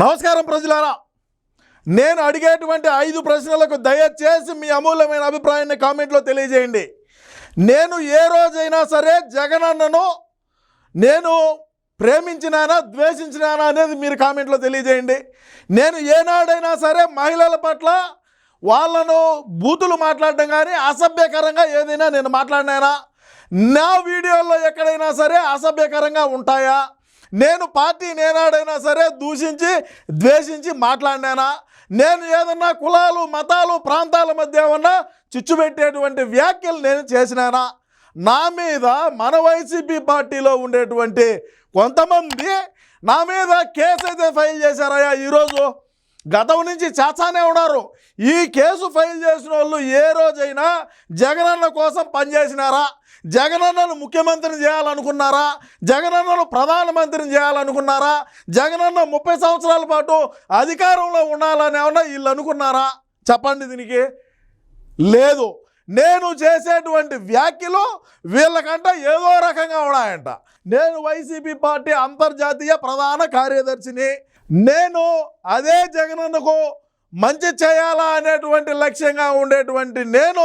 నమస్కారం ప్రజలారా. నేను అడిగేటువంటి ఐదు ప్రశ్నలకు దయచేసి మీ అమూల్యమైన అభిప్రాయాన్ని కామెంట్లో తెలియజేయండి. నేను ఏ రోజైనా సరే జగనన్నను నేను ప్రేమించినానా ద్వేషించినానా అనేది మీరు కామెంట్లో తెలియజేయండి. నేను ఏనాడైనా సరే మహిళల పట్ల వాళ్ళను బూతులు మాట్లాడడం కానీ అసభ్యకరంగా ఏదైనా నేను మాట్లాడినానా? నా వీడియోల్లో ఎక్కడైనా సరే అసభ్యకరంగా ఉంటాయా? నేను పార్టీ నేనాడైనా సరే దూషించి ద్వేషించి మాట్లాడినానా? నేను ఏదన్నా కులాలు మతాలు ప్రాంతాల మధ్య ఏమన్నా చిచ్చు పెట్టేటువంటి వ్యాఖ్యలు నేను చేసినానా? నా మీద మన వైసీపీ పార్టీలో ఉండేటువంటి కొంతమంది నా మీద కేసు అయితే ఫైల్ చేశారయ్యా ఈరోజు. గతం నుంచి చేచానే ఉన్నారు. ఈ కేసు ఫైల్ చేసిన వాళ్ళు ఏ రోజైనా జగనన్న కోసం పనిచేసినారా? జగనన్నను ముఖ్యమంత్రిని చేయాలనుకున్నారా? జగనన్నను ప్రధానమంత్రిని చేయాలనుకున్నారా? జగనన్న ముప్పై సంవత్సరాల పాటు అధికారంలో ఉండాలని ఏమన్నా వీళ్ళు అనుకున్నారా? చెప్పండి దీనికి. లేదు. నేను చేసేటువంటి వ్యాఖ్యలు వీళ్ళకంట ఏదో రకంగా ఉన్నాయంట. నేను వైసీపీ పార్టీ అంతర్జాతీయ ప్రధాన కార్యదర్శిని. నేను అదే జగనన్నకు మంచి చేయాలా అనేటువంటి లక్ష్యంగా ఉండేటువంటి నేను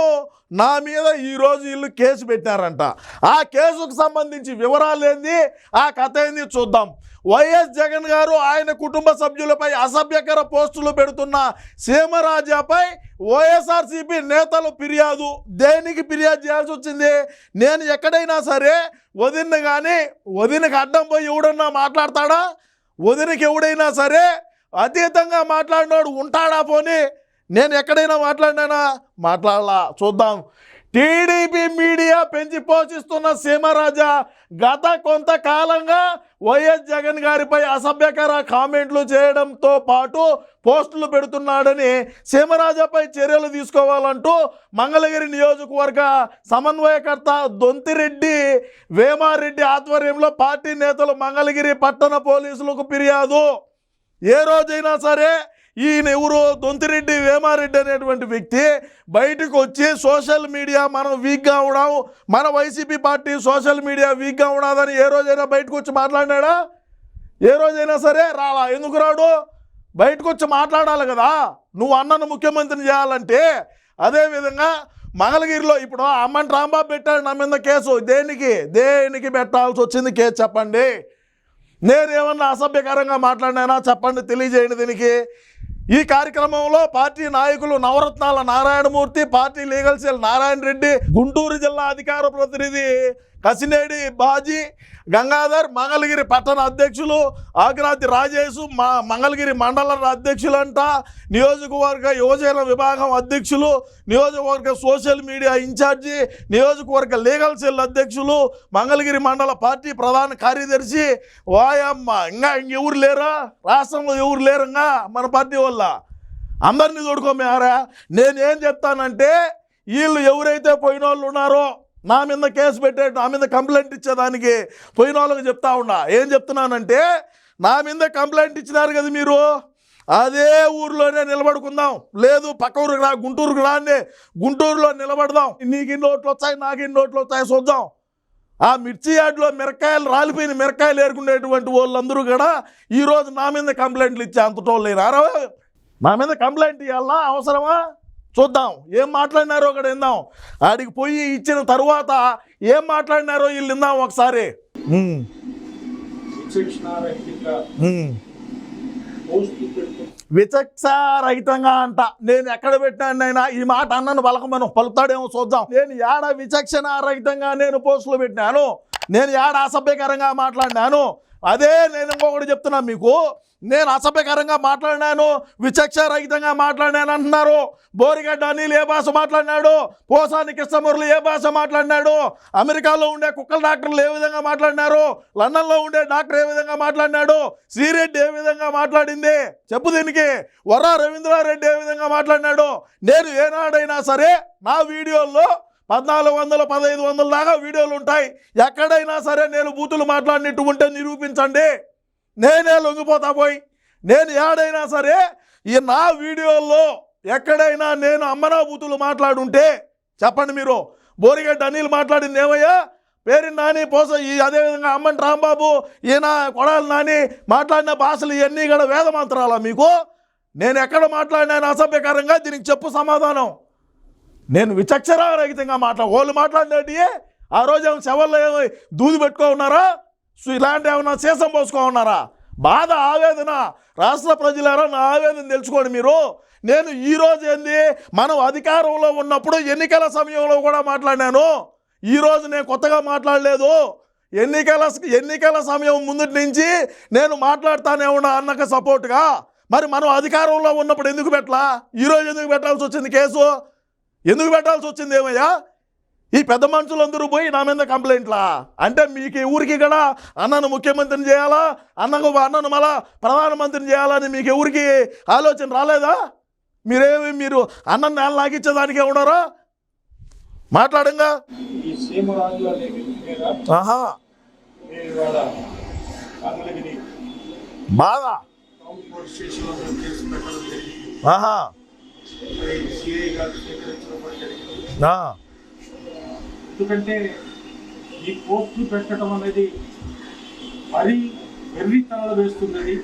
నా మీద ఈరోజు వీళ్ళు కేసు పెట్టారంట ఆ కేసుకు సంబంధించి వివరాలు ఏంది? ఆ కథ ఏంది చూద్దాం. వైఎస్ జగన్ గారు ఆయన కుటుంబ సభ్యులపై అసభ్యకర పోస్టులు పెడుతున్న సీమరాజాపై వైఎస్ఆర్సీపీ నేతలు ఫిర్యాదు. దేనికి ఫిర్యాదు చేయాల్సి వచ్చింది? నేను ఎక్కడైనా సరే వదిన కానీ వదినకి అడ్డం పోయి ఎవడన్నా మాట్లాడతాడా? వదినకి ఎవడైనా సరే అతీతంగా మాట్లాడినోడు ఉంటాడా పోని? నేను ఎక్కడైనా మాట్లాడినానా? మాట్లాడలా. చూద్దాం. టీడీపీ మీడియా పెంచి పోషిస్తున్న సీమరాజా గత కొంతకాలంగా వైఎస్ జగన్ గారిపై అసభ్యకర కామెంట్లు చేయడంతో పాటు పోస్టులు పెడుతున్నాడని సీమరాజాపై చర్యలు తీసుకోవాలంటూ మంగళగిరి నియోజకవర్గ సమన్వయకర్త దొంతిరెడ్డి వేమారెడ్డి ఆధ్వర్యంలో పార్టీ నేతలు మంగళగిరి పట్టణ పోలీసులకు ఫిర్యాదు. ఏ రోజైనా సరే ఈయన ఎవరు దొంతిరెడ్డి వేమారెడ్డి అనేటువంటి వ్యక్తి బయటకు వచ్చి సోషల్ మీడియా మనం వీక్గా ఉన్నాం మన వైసీపీ పార్టీ సోషల్ మీడియా వీక్గా ఉన్నదని ఏ రోజైనా బయటకు వచ్చి మాట్లాడినాడా? ఏ రోజైనా సరే రాలా. ఎందుకు రాడు? బయటకు వచ్చి మాట్లాడాలి కదా. నువ్వు అన్నను ముఖ్యమంత్రిని చేయాలంటే అదేవిధంగా మంగళగిరిలో ఇప్పుడు అమ్మని రాంబాబు పెట్టాడు నా మీద కేసు. దేనికి? దేనికి పెట్టాల్సి వచ్చింది కేసు చెప్పండి. నేనేమన్నా అసభ్యకరంగా మాట్లాడినా చెప్పండి తెలియజేయండి దీనికి. ఈ కార్యక్రమంలో పార్టీ నాయకులు నవరత్నాల Narayanamurthy party legal cell Narayana Reddy Guntur జిల్లా అధికార ప్రతినిధి కసినేడి బాజీ గంగాధర్ మంగళగిరి పట్టణ అధ్యక్షులు ఆగ్రాతి రాజేష్ మా మంగళగిరి మండల అధ్యక్షులంట నియోజకవర్గ యువజన విభాగం అధ్యక్షులు నియోజకవర్గ సోషల్ మీడియా ఇన్ఛార్జి నియోజకవర్గ లీగల్ సెల్ అధ్యక్షులు మంగళగిరి మండల పార్టీ ప్రధాన కార్యదర్శి వాయమ్మ ఇంకా ఎవరు లేరా? రాష్ట్రంలో ఎవరు లేరంగా మన పార్టీ వల్ల? అందరినీ తోడుకోమేరా నేనేం చెప్తానంటే వీళ్ళు ఎవరైతే పోయిన వాళ్ళు ఉన్నారో నా మీద కేసు పెట్టే నా మీద కంప్లైంట్ ఇచ్చేదానికి పోయిన వాళ్ళకి చెప్తా ఉన్నా. ఏం చెప్తున్నానంటే నా మీద కంప్లైంట్ ఇచ్చినారు కదా మీరు అదే ఊర్లోనే నిలబడుకుందాం. లేదు పక్క ఊరికి రా గుంటూరుకు రాండి గుంటూరులో నిలబడదాం. నీకు ఇన్ని ఓట్లు వచ్చాయి నాకు ఇన్ని ఓట్లు వచ్చాయి చూద్దాం. ఆ మిర్చి యార్డ్లో మిరకాయలు రాలిపోయిన మిరకాయలు ఏరుకునేటువంటి వాళ్ళందరూ కూడా ఈరోజు నా మీద కంప్లైంట్లు ఇచ్చే అంతటోళ్ళు లేరు? నా మీద కంప్లైంట్ ఇవ్వాలా అవసరమా? చూద్దాం ఏం మాట్లాడినారో ఒకటి విందాం. ఆడికి పోయి ఇచ్చిన తర్వాత ఏం మాట్లాడినారో వీళ్ళు విందాం ఒకసారి. విచక్షారహితంగా అంట. నేను ఎక్కడ పెట్టాను అయినా ఈ మాట అన్నను పలకమను పలుకుతాడేమో చూద్దాం. నేను ఏడ విచక్షణ రహితంగా నేను పోస్టులు పెట్టినాను నేను ఏడ అసభ్యకరంగా మాట్లాడినాను అదే నేను ఇంకొకటి చెప్తున్నా మీకు. నేను అసభ్యకరంగా మాట్లాడినాను విచక్షరహితంగా మాట్లాడినాను అంటున్నారు. బోరిగడ్డ అనిల్ ఏ భాష మాట్లాడినాడు? పోసాని కృష్ణమురళి ఏ భాష మాట్లాడినాడు? అమెరికాలో ఉండే కుక్కల డాక్టర్లు ఏ విధంగా మాట్లాడినారు? లండన్లో ఉండే డాక్టర్ ఏ విధంగా మాట్లాడినాడు? శ్రీరెడ్డి ఏ విధంగా మాట్లాడింది? చెప్పు దీనికి. వరా రవీంద్రారెడ్డి ఏ విధంగా మాట్లాడినాడు? నేను ఏనాడైనా సరే నా వీడియోల్లో పద్నాలుగు వందల పదహైదు వందల దాకా వీడియోలు ఉంటాయి. ఎక్కడైనా సరే నేను బూతులు మాట్లాడినట్టు ఉంటే నిరూపించండి. నేనే లొంగిపోతా పోయి. నేను ఏడైనా సరే ఈ నా వీడియోల్లో ఎక్కడైనా నేను అమ్మనాభూతులు మాట్లాడుంటే చెప్పండి మీరు బోరిగడ్డ అనిల్ మాట్లాడింది ఏమయ్యా? పేరు నాని పోస ఈ అదేవిధంగా అమ్మని రాంబాబు ఈయన కొడాలి నాని మాట్లాడిన భాషలు ఇవన్నీ కూడా వేద మంత్రాలా మీకు? నేను ఎక్కడ మాట్లాడినాను అసభ్యకరంగా దీనికి చెప్పు సమాధానం. నేను విచక్షరారహితంగా మాట్లా వాళ్ళు మాట్లాడినట్టు ఆ రోజు ఏమో శవల్లో ఏమో దూది పెట్టుకో ఉన్నారా? సో ఇలాంటి ఏమైనా సీసం పోసుకోమన్నారా బాధ ఆవేదన. రాష్ట్ర ప్రజలారా నా ఆవేదన తెలుసుకోండి మీరు. నేను ఈరోజు ఏంది? మనం అధికారంలో ఉన్నప్పుడు ఎన్నికల సమయంలో కూడా మాట్లాడినాను. ఈ రోజు నేను కొత్తగా మాట్లాడలేదు. ఎన్నికల ఎన్నికల సమయం ముందు నుంచి నేను మాట్లాడుతానే ఉన్నా అన్నక సపోర్ట్గా. మరి మనం అధికారంలో ఉన్నప్పుడు ఎందుకు పెట్టలా? ఈరోజు ఎందుకు పెట్టాల్సి వచ్చింది కేసు? ఎందుకు పెట్టాల్సి వచ్చింది ఏమయ్యా? ఈ పెద్ద మనుషులందరూ పోయి నా మీద కంప్లైంట్లా? అంటే మీకు ఈ ఊరికి కూడా అన్నను ముఖ్యమంత్రిని చేయాలా? అన్నకు అన్నను మళ్ళా ప్రధానమంత్రిని చేయాలని మీకు ఎవరికి ఆలోచన రాలేదా? మీరేమి మీరు అన్నం నేల నాకిచ్చేదానికే ఉన్నారా మాట్లాడంగా. ఆహా. బాధ. జరిగింది. ఆహా మరి సిఐ గారు స్వీకరించడం కూడా జరిగింది ఆ, ఎందుకంటే ఈ పోస్టులు పెట్టడం అనేది మరీ వెర్రితనాలు వేస్తున్నది.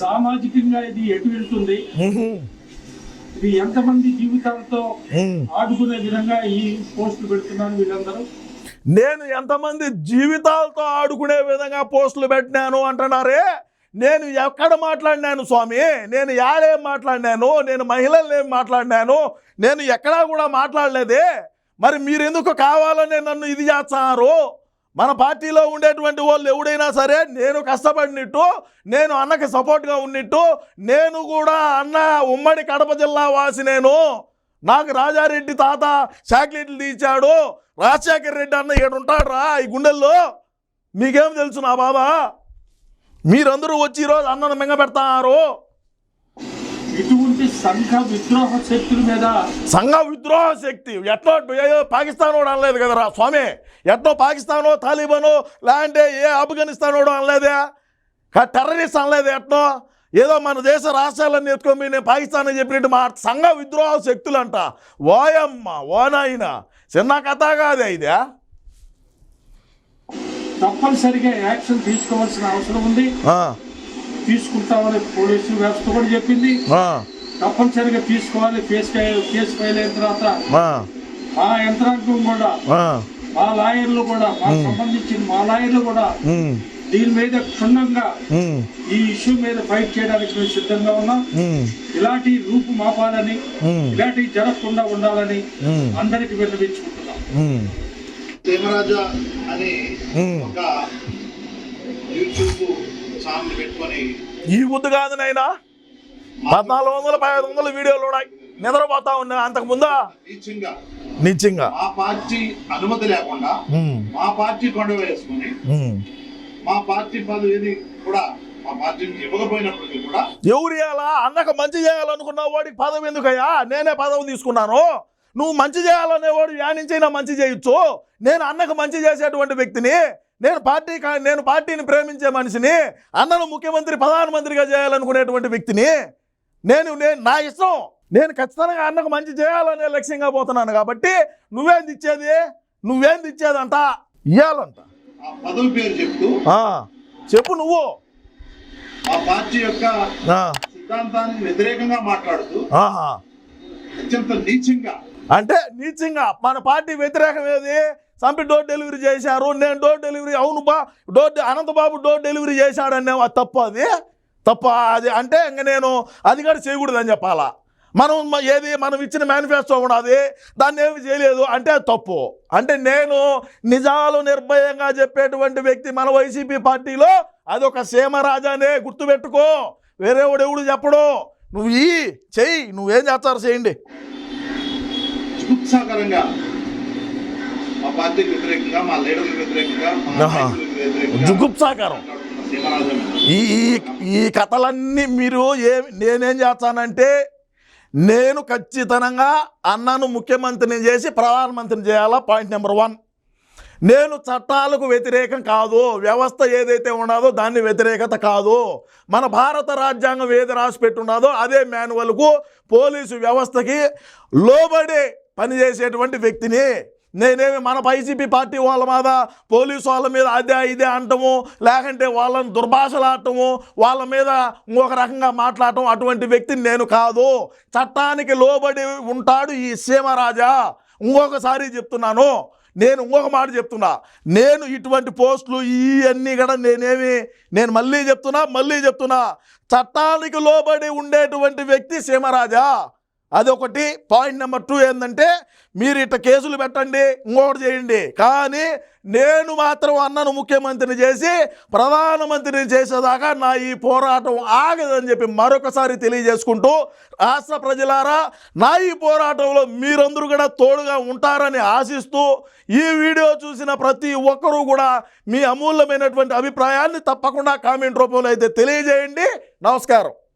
సామాజికంగా ఇది ఎటు వెళ్తుంది? ఇది ఎంతమంది జీవితాలతో. ఆడుకునే విధంగా ఈ పోస్టులు పెడుతున్నారు వీళ్ళందరూ? నేను ఎంతమంది జీవితాలతో ఆడుకునే విధంగా పోస్టులు పెట్టినాను అంటున్నారే? నేను ఎక్కడ మాట్లాడినాను స్వామి? నేను యాడేం మాట్లాడినాను? నేను మహిళలు ఏం మాట్లాడినాను? నేను ఎక్కడా కూడా మాట్లాడలేదే? మరి మీరు ఎందుకు నన్ను ఇది చేస్తారు? మన పార్టీలో ఉండేటువంటి వాళ్ళు ఎవడైనా సరే నేను కష్టపడినట్టు నేను అన్నకి సపోర్ట్గా ఉన్నట్టు నేను కూడా అన్న ఉమ్మడి కడప జిల్లా వాసి నేను. నాకు రాజారెడ్డి తాత చాక్లెట్లు తీర్చాడు రాజశేఖర్ రెడ్డి అన్న ఇక్కడ ఉంటాడు రా ఈ గుండెల్లో. మీకేం తెలుసు నా బాబా? మీరందరూ వచ్చి ఈరోజు అన్నను మింగ పెడతారు ఇటువంటి సంఘ విద్రోహ శక్తుల మీద సంఘ విద్రోహ శక్తి. ఎట్లా పాకిస్తాన్ వాడు అనలేదు కదరా స్వామి? ఎట్లా పాకిస్తానో తాలిబానో లేదంటే ఏ ఆఫ్ఘనిస్తాన్ వాడు అనలేదే? టెర్రరిస్ట్ అనలేదు ఎట్నో? ఏదో మన దేశ రాష్ట్రాలన్నీ ఎత్తుకొని నేను పాకిస్తాన్ అని చెప్పినట్టు మా సంఘ విద్రోహ శక్తులంట. ఓయమ్మ ఓనాయన చిన్న కథ కాదే ఇదే? తప్పనిసరిగా యాక్షన్ తీసుకోవాల్సిన అవసరం ఉంది. తీసుకుంటామని పోలీసు వ్యవస్థ కూడా చెప్పింది. ఆ, తప్పనిసరిగా తీసుకోవాలి. కేసు కేసు ఫైల్ అయిన తర్వాత ఆ, మా యంత్రాంగం కూడా ఆ, మా లాయర్లు కూడా మాకు సంబంధించిన మా లాయర్లు కూడా దీని మీద క్షుణ్ణంగా ఈ ఇష్యూ మీద ఫైట్ చేయడానికి మేము సిద్ధంగా ఉన్నాం. ఇలాంటి రూపు మాపాలని ఇలాంటివి జరగకుండా ఉండాలని అందరికి విన్నవించుకుంటున్నాం. అని. ఒక యూట్యూబ్ పెట్టుకొని ఈ ముద్దు కాదు నాయనా. పద్నాలుగు వందల పదిహేను వందల వీడియోలు ఉన్నాయి. నిద్రపోతా ఉన్నా. అంతకు ముందా నిజంగా. మా పార్టీ అనుమతి లేకుండా మా పార్టీ వేసుకొని. మా పార్టీ పదవి ఏది కూడా మా ఇవ్వకపోయినప్పటికీ కూడా ఎవరు ఇవ్వాలా? అన్నకు మంచి చేయాలనుకున్న వాడికి పదవి ఎందుకయ్యా? నేనే పదవి తీసుకున్నాను. నువ్వు మంచి చేయాలనేవాడు యా నుంచైనా మంచి చేయొచ్చు. నేను అన్నకు మంచి చేసేటువంటి వ్యక్తిని నేను పార్టీ నేను పార్టీని ప్రేమించే మనిషిని అన్నను ముఖ్యమంత్రి ప్రధానమంత్రిగా చేయాలనుకునేటువంటి వ్యక్తిని నేను నేను నా ఇష్టం. నేను ఖచ్చితంగా అన్నకు మంచి చేయాలనే లక్ష్యంగా పోతున్నాను కాబట్టి నువ్వేంది ఇచ్చేది? నువ్వేంది ఇచ్చేదంట? ఇవ్వాలంట ఆ పదవి పేరు చెప్తూ ఆ, చెప్పు నువ్వు. పార్టీ యొక్క సిద్ధాంతానికి వ్యతిరేకంగా మాట్లాడుతూ అత్యంత నీచంగా అంటే నీచంగా మన పార్టీ వ్యతిరేకం ఏది? చంపి డోర్ డెలివరీ చేశారు నేను డోర్ డెలివరీ అవును బా డోర్ అనంతబాబు డోర్ డెలివరీ చేశాడనే తప్పు అది? తప్ప అది? అంటే ఇంక నేను అది కూడా చేయకూడదని చెప్పాలా? మనం ఏది మనం ఇచ్చిన మేనిఫెస్టో ఉన్నది దాన్ని ఏమి చేయలేదు అంటే అది తప్పు. అంటే నేను నిజాలు నిర్భయంగా చెప్పేటువంటి వ్యక్తి మన వైసీపీ పార్టీలో అది ఒక సీమరాజానే గుర్తుపెట్టుకో. వేరే ఎవడు చెప్పడు. నువ్వు ఈ చెయ్యి నువ్వేం చేస్తారు చేయండి. ఉత్సాహకరంగా మా పార్టీకి వ్యతిరేకంగా మా లీడర్లకు వ్యతిరేకంగా మా ఆహా. నాయకులకు వ్యతిరేకంగా జుగుప్సాకరం సీమరాజా ఈ ఈ ఈ కథలన్నీ మీరు ఏ నేనేం చేస్తానంటే నేను ఖచ్చితంగా అన్నను ముఖ్యమంత్రిని చేసి ప్రధానమంత్రిని చేయాలా? పాయింట్ నెంబర్ వన్ నేను చట్టాలకు వ్యతిరేకం కాదు. వ్యవస్థ ఏదైతే ఉన్నదో దాన్ని వ్యతిరేకత కాదు. మన భారత రాజ్యాంగం ఏది రాసి పెట్టున్నదో అదే మాన్యువల్కు పోలీసు వ్యవస్థకి లోబడి పనిచేసేటువంటి వ్యక్తిని. నేనేమి మన వైసీపీ పార్టీ వాళ్ళ మీద పోలీసు వాళ్ళ మీద అదే ఇదే అంటము లేకంటే వాళ్ళని దుర్భాషలాడటము వాళ్ళ మీద ఇంకొక రకంగా మాట్లాడటం అటువంటి వ్యక్తిని నేను కాదు. చట్టానికి లోబడి ఉంటాడు ఈ సీమరాజా. ఇంకొకసారి చెప్తున్నాను నేను ఇంకొక మాట చెప్తున్నా. నేను ఇటువంటి పోస్టులు ఇవన్నీ కూడా నేనేమి నేను మళ్ళీ చెప్తున్నా మళ్ళీ చెప్తున్నా. చట్టానికి లోబడి ఉండేటువంటి వ్యక్తి సీమరాజా. అదొకటి పాయింట్ నెంబర్ టూ ఏంటంటే మీరు ఇట్ట కేసులు పెట్టండి ఇంకోటి చేయండి. కానీ నేను మాత్రం అన్నను ముఖ్యమంత్రిని చేసి ప్రధానమంత్రిని చేసేదాకా నా ఈ పోరాటం ఆగదని చెప్పి మరొకసారి తెలియజేసుకుంటూ రాష్ట్ర ప్రజలారా నా ఈ పోరాటంలో మీరందరూ కూడా తోడుగా ఉంటారని ఆశిస్తూ ఈ వీడియో చూసిన ప్రతి ఒక్కరూ కూడా మీ అమూల్యమైనటువంటి అభిప్రాయాన్ని తప్పకుండా కామెంట్ రూపంలో అయితే తెలియజేయండి. నమస్కారం.